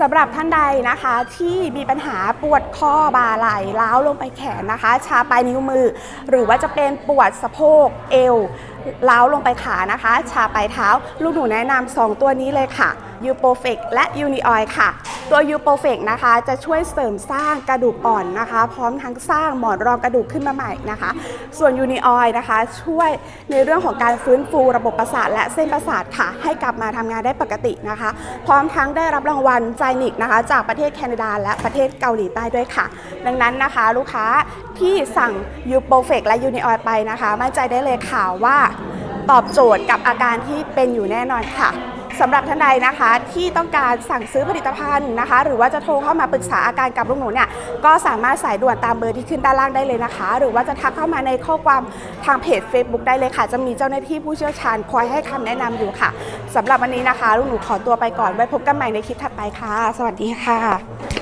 สำหรับท่านใดนะคะที่มีปัญหาปวดข้อบ่าไหล่ล้าวลงไปแขนนะคะ ชาปลายนิ้วมือ หรือว่าจะเป็นปวดสะโพกเอวล้าวลงไปขานะคะ ชาปลายเท้า ลูกหนูแนะนำสองตัวนี้เลยค่ะยูโปรเฟกและยูนิออยค่ะ ตัว u p o f e c นะคะ จะช่วยเสริมสร้างกระดูกอ่อนนะคะ พร้อมทั้งสร้างหมอนรองกระดูกขึ้นมาใหม่นะคะ ส่วน Unioil นะคะ ช่วยในเรื่องของการฟื้นฟูระบบประสาทและเส้นประสาทค่ะ ให้กลับมาทำงานได้ปกตินะคะ พร้อมทั้งได้รับรางวัลไจนิกนะคะ จากประเทศแคนาดา และประเทศเกาหลีใต้ด้วยค่ะ ดังนั้นนะคะ ลูกค้าที่สั่ง u p o f e c และ Unioil ไปนะคะ มั่นใจได้เลยค่ะว่าตอบโจทย์กับอาการที่เป็นอยู่แน่นอนค่ะ สำหรับท่านใดนะคะที่ต้องการสั่งซื้อผลิตภัณฑ์นะคะ หรือว่าจะโทรเข้ามาปรึกษาอาการกับลูกหนูเนี่ยก็สามารถสายด่วนตามเบอร์ที่ขึ้นด้านล่างได้เลยนะคะ หรือว่าจะทักเข้ามาในข้อความทางเพจ Facebook ได้เลยค่ะ จะมีเจ้าหน้าที่ผู้เชี่ยวชาญคอยให้คำแนะนำอยู่ค่ะสำหรับวันนี้นะคะ ลูกหนูขอตัวไปก่อนไว้พบกันใหม่ในคลิปถัดไปค่ะ สวัสดีค่ะ